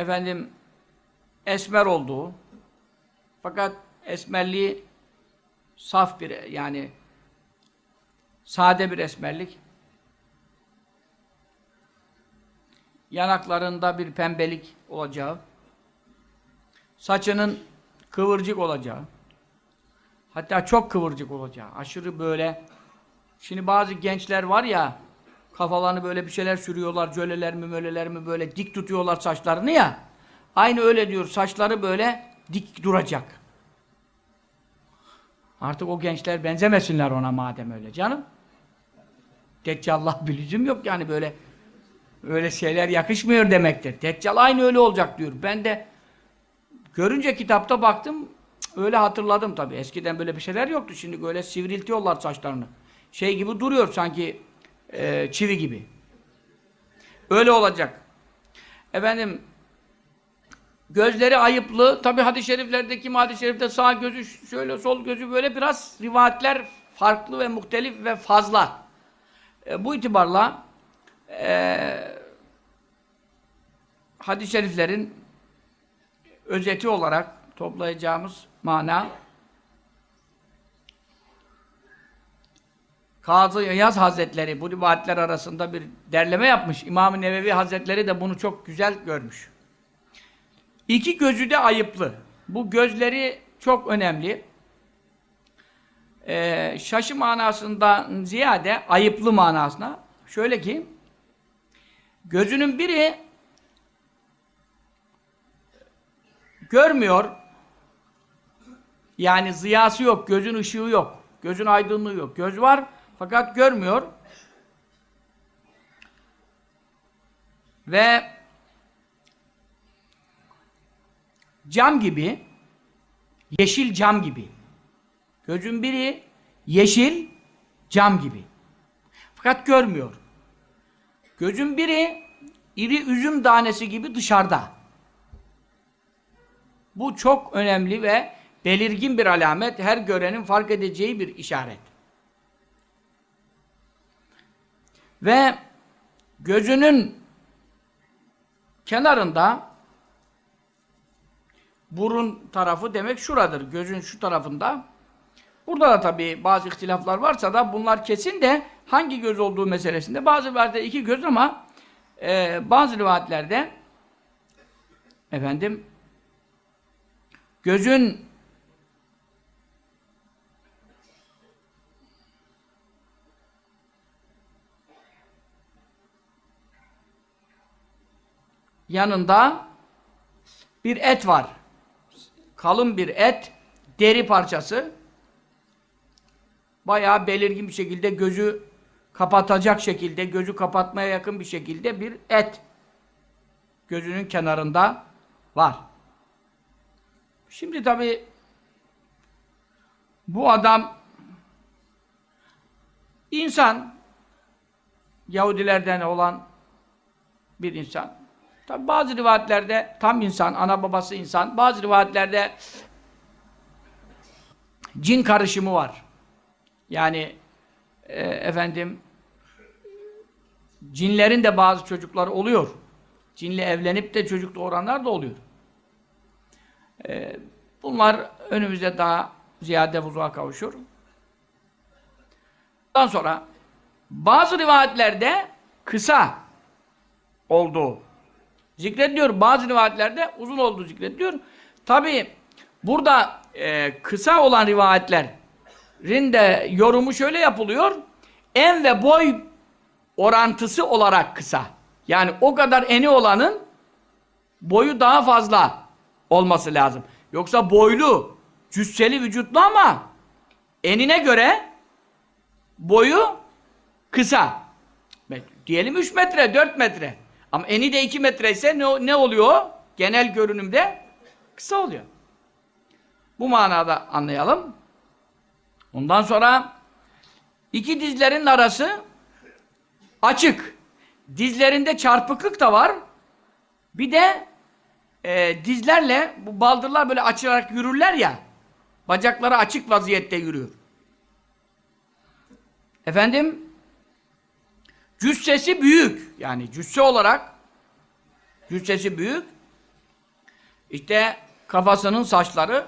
efendim esmer olduğu fakat esmerliği saf bir yani sade bir esmerlik. Yanaklarında bir pembelik olacağı. Saçının kıvırcık olacağı. Hatta çok kıvırcık olacağı. Aşırı böyle Şimdi bazı gençler var ya kafalarını böyle bir şeyler sürüyorlar, jöleler mi möleler mi böyle dik tutuyorlar saçlarını ya. Aynı öyle diyor. Saçları böyle dik duracak. Artık o gençler benzemesinler ona madem öyle canım. Deccallah bir lüzum yok yani böyle öyle şeyler yakışmıyor demektir. Deccal aynı öyle olacak diyor. Ben de görünce kitapta baktım öyle hatırladım tabii. Eskiden böyle bir şeyler yoktu. Şimdi böyle sivriltiyorlar saçlarını. Şey gibi duruyor sanki e, çivi gibi. Öyle olacak. Efendim gözleri ayıplı. Tabi hadis-i şeriflerdeki hadis-i şerifte sağ gözü şöyle sol gözü böyle biraz rivayetler farklı ve muhtelif ve fazla. E, bu itibarla e, hadis-i şeriflerin özeti olarak toplayacağımız mana Kazı Yaz Hazretleri bu rivayetler arasında bir derleme yapmış. İmam-ı Nevevi Hazretleri de bunu çok güzel görmüş. İki gözü de ayıplı. Bu gözleri çok önemli. Ee, şaşı manasından ziyade ayıplı manasına. Şöyle ki gözünün biri görmüyor. Yani ziyası yok, gözün ışığı yok, gözün aydınlığı yok. Göz var fakat görmüyor. Ve cam gibi, yeşil cam gibi. Gözün biri yeşil cam gibi. Fakat görmüyor. Gözün biri iri üzüm tanesi gibi dışarıda. Bu çok önemli ve belirgin bir alamet. Her görenin fark edeceği bir işaret. Ve gözünün kenarında burun tarafı demek şuradır. Gözün şu tarafında. Burada da tabii bazı ihtilaflar varsa da bunlar kesin de hangi göz olduğu meselesinde. Bazı rivayetlerde iki göz ama e, bazı rivayetlerde efendim gözün yanında bir et var. Kalın bir et, deri parçası. Bayağı belirgin bir şekilde gözü kapatacak şekilde, gözü kapatmaya yakın bir şekilde bir et gözünün kenarında var. Şimdi tabi bu adam insan Yahudilerden olan bir insan. Tabi bazı rivayetlerde tam insan, ana babası insan. Bazı rivayetlerde cin karışımı var. Yani e, efendim cinlerin de bazı çocukları oluyor. Cinle evlenip de çocuk doğuranlar da oluyor. E, bunlar önümüzde daha ziyade vuzuğa kavuşur. Ondan sonra bazı rivayetlerde kısa olduğu zikrediliyor. Bazı rivayetlerde uzun olduğu zikrediliyor. Tabi burada e, kısa olan rivayetlerin de yorumu şöyle yapılıyor. En ve boy orantısı olarak kısa. Yani o kadar eni olanın boyu daha fazla olması lazım. Yoksa boylu, cüsseli vücutlu ama enine göre boyu kısa. Diyelim 3 metre, 4 metre. Ama eni de 2 metre ise ne, ne oluyor? Genel görünümde kısa oluyor. Bu manada anlayalım. Ondan sonra iki dizlerin arası açık. Dizlerinde çarpıklık da var. Bir de e, dizlerle bu baldırlar böyle açılarak yürürler ya. Bacakları açık vaziyette yürüyor. Efendim cüssesi büyük. Yani cüsse olarak cüssesi büyük. İşte kafasının saçları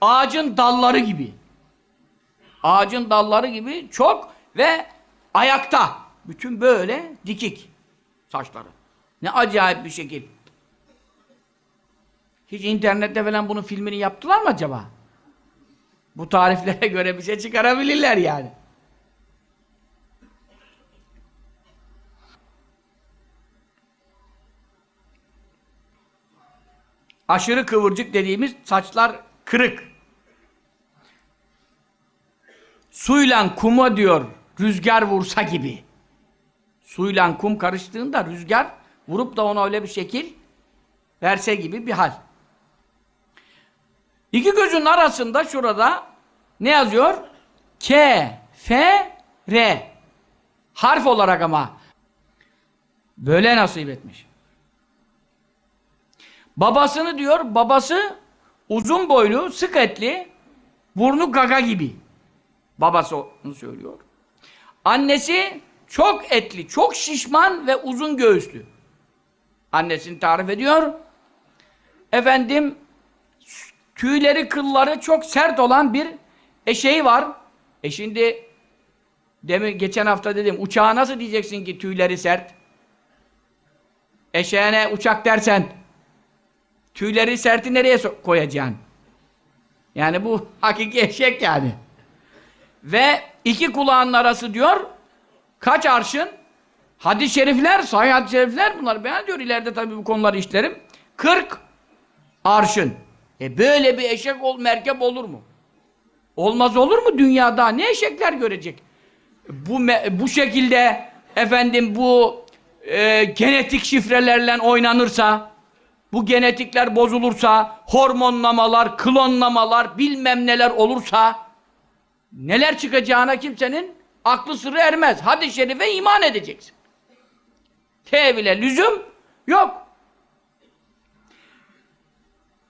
ağacın dalları gibi. Ağacın dalları gibi çok ve ayakta. Bütün böyle dikik saçları. Ne acayip bir şekil. Hiç internette falan bunun filmini yaptılar mı acaba? Bu tariflere göre bir şey çıkarabilirler yani. Aşırı kıvırcık dediğimiz saçlar kırık. Suyla kuma diyor rüzgar vursa gibi. Suyla kum karıştığında rüzgar vurup da ona öyle bir şekil verse gibi bir hal. İki gözün arasında şurada ne yazıyor? K, F, R. Harf olarak ama. Böyle nasip etmiş. Babasını diyor, babası uzun boylu, sık etli, burnu gaga gibi. Babası onu söylüyor. Annesi çok etli, çok şişman ve uzun göğüslü. Annesini tarif ediyor. Efendim, tüyleri, kılları çok sert olan bir eşeği var. E şimdi, demin geçen hafta dedim, uçağa nasıl diyeceksin ki tüyleri sert? Eşeğine uçak dersen, tüyleri serti nereye so- koyacaksın? Yani bu hakiki eşek yani. Ve iki kulağının arası diyor, kaç arşın? Hadis-i şerifler, sahih hadis-i şerifler bunlar beyan diyor. İleride tabii bu konuları işlerim. 40 arşın. E böyle bir eşek ol, merkep olur mu? Olmaz olur mu dünyada? Ne eşekler görecek? Bu bu şekilde efendim bu e, genetik şifrelerle oynanırsa, bu genetikler bozulursa, hormonlamalar, klonlamalar, bilmem neler olursa neler çıkacağına kimsenin aklı sırrı ermez. Hadis-i şerife iman edeceksin. Tevile lüzum yok.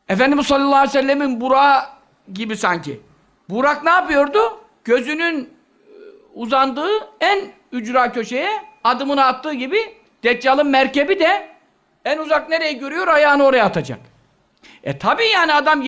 Efendimiz sallallahu aleyhi ve sellemin Burak gibi sanki. Burak ne yapıyordu? Gözünün e, uzandığı en ücra köşeye adımını attığı gibi Deccal'ın merkebi de en uzak nereye görüyor ayağını oraya atacak. E tabi yani adam